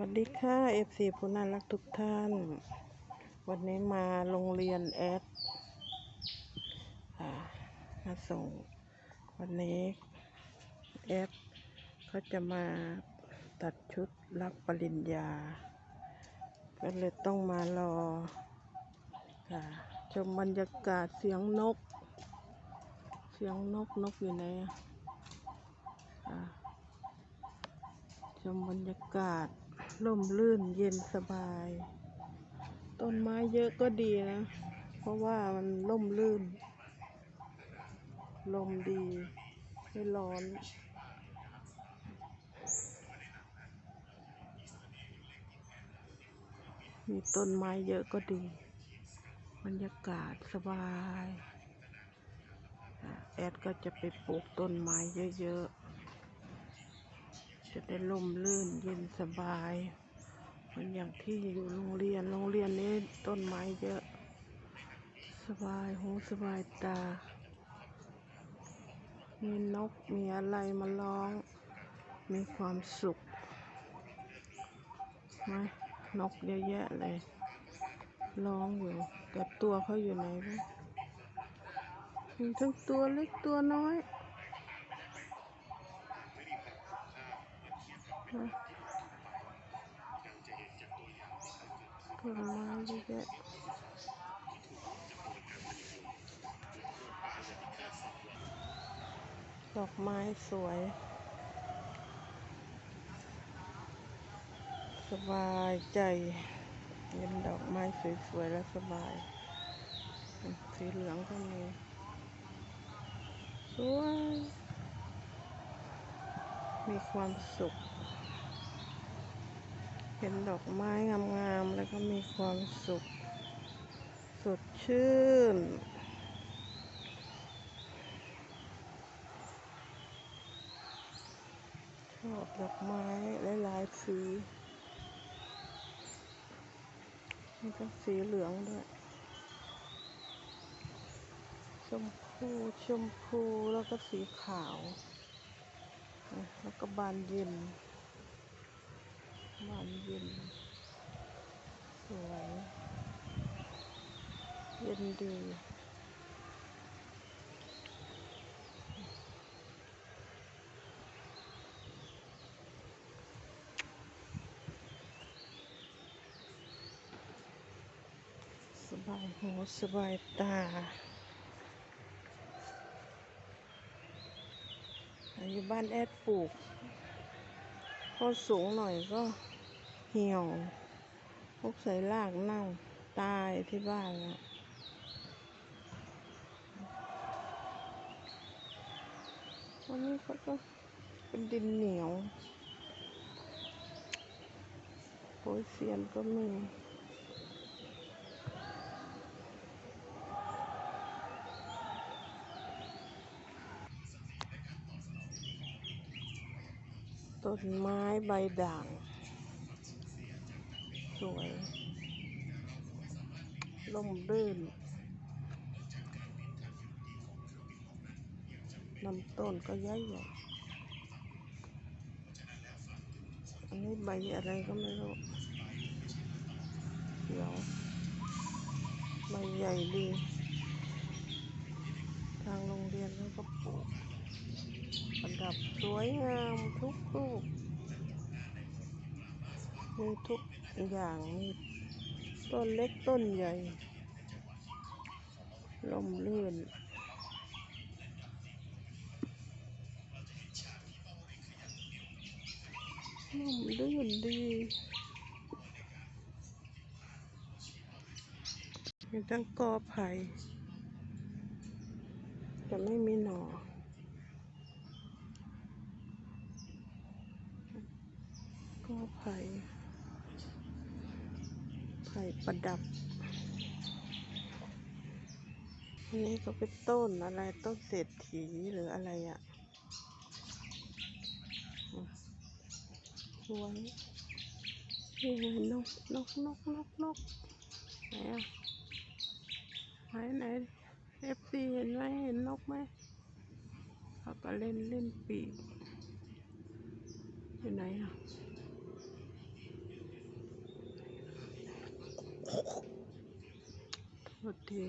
วัสดีค่ะเอฟซีผู้น่ารักทุกท่าน วันนี้มาโรงเรียนแอดมาส่ง วันนี้แอดเขาจะมาตัดชุดรับปริญญา ก็เลยต้องมารอค่ะชมบรรยากาศเสียงนก เสียงนกนกอยู่ไหนอะอ่าชมบรรยากาศ ร่มรื่นเย็นสบาย ต้นไม้เยอะก็ดีนะ เพราะว่ามันร่มรื่น ลมดีไม่ร้อนมีต้นไม้เยอะก็ดี บรรยากาศสบาย แอดก็จะไปปลูกต้นไม้เยอะ ๆ จะได้ล่มลื่นเย็นสบายเหมือนอย่างที่อยู่โรงเรียน โรงเรียนนี้ต้นไม้เยอะ สบายหูสบายตา มีนกมีอะไรมาร้อง มีความสุขไหมนกเยอะแยะเลยร้องอยู่แต่ตัวเขาอยู่ไหนมีทั้งตัวเล็กตัวน้อย ต้นไม้เยอะดอกไม้สวย สบายใจเห็นดอกไม้สวยๆแล้วสบาย สีเหลืองก็มี สวย มีความสุข เห็นดอกไม้งามๆ แล้วก็มีความสุข สดชื่น ชอบดอกไม้หลายๆสีมีทั้งสีเหลืองด้วย ชมพูชมพูแล้วก็สีขาว แล้วก็บานเย็น บานเย็น สวย เย็นดีสบายหูสบายตา อยู่บ้านแอดปลูก พอสูงหน่อยก็ เหี่ยวพวกใส่รากเน่าตายที่บ้านแล้ววันนี้เขาก็เป็นดินเหนียวโปยเซียนก็มีต้นไม้ใบด่าง สวย ร่มรื่นลำต้นก็ย้ายใหญ่อันนี้ใบอะไรก็ไม่รู้เขียวใบใหญ่ดี ทางโรงเรียนเขาก็ปลูกประดับสวยงามทุกลูกมีทุกอย่างมีต้นเล็กต้นใหญ่ ลมลื่น ลมลื่นดีมีทั้งกอไผ่แต่ไม่มีหนอก็ไผ่ไผ่ประดับ อันนี้ก็เป็นต้นอะไรต้นเศรษฐีหรืออะไรอะ่ะสวยนี่นกนกนกนกนกไหนอะไหนไหนเอฟซีเห็นไหมเห็นนกไหมเขาก็เล่นเล่นปีกอยู่ไหนอะโทษที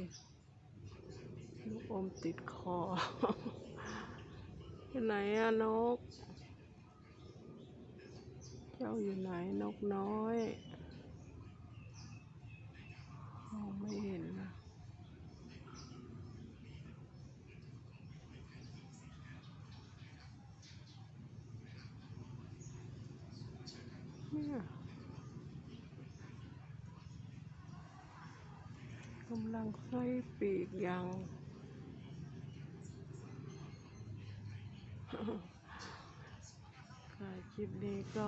ลูกอมติดคออยู่ไหนอะนก เจ้าอยู่ไหนนกน้อยมองไม่เห็นนะเนี่ยกำลังไส้ปีกยัง ค่ะคลิปนี้ก็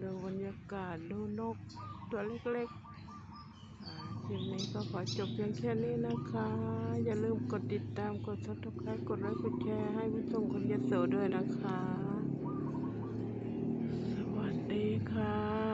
ดูบรรยากาศดูนกตัวเล็กๆคลิปนี้ก็ขอจบเพียงแค่นี้นะคะ อย่าลืมกดติดตามกดซับสไครต์กดไลค์กดแชร์ให้ผู้ชมคนยโสด้วยนะคะ สวัสดีค่ะ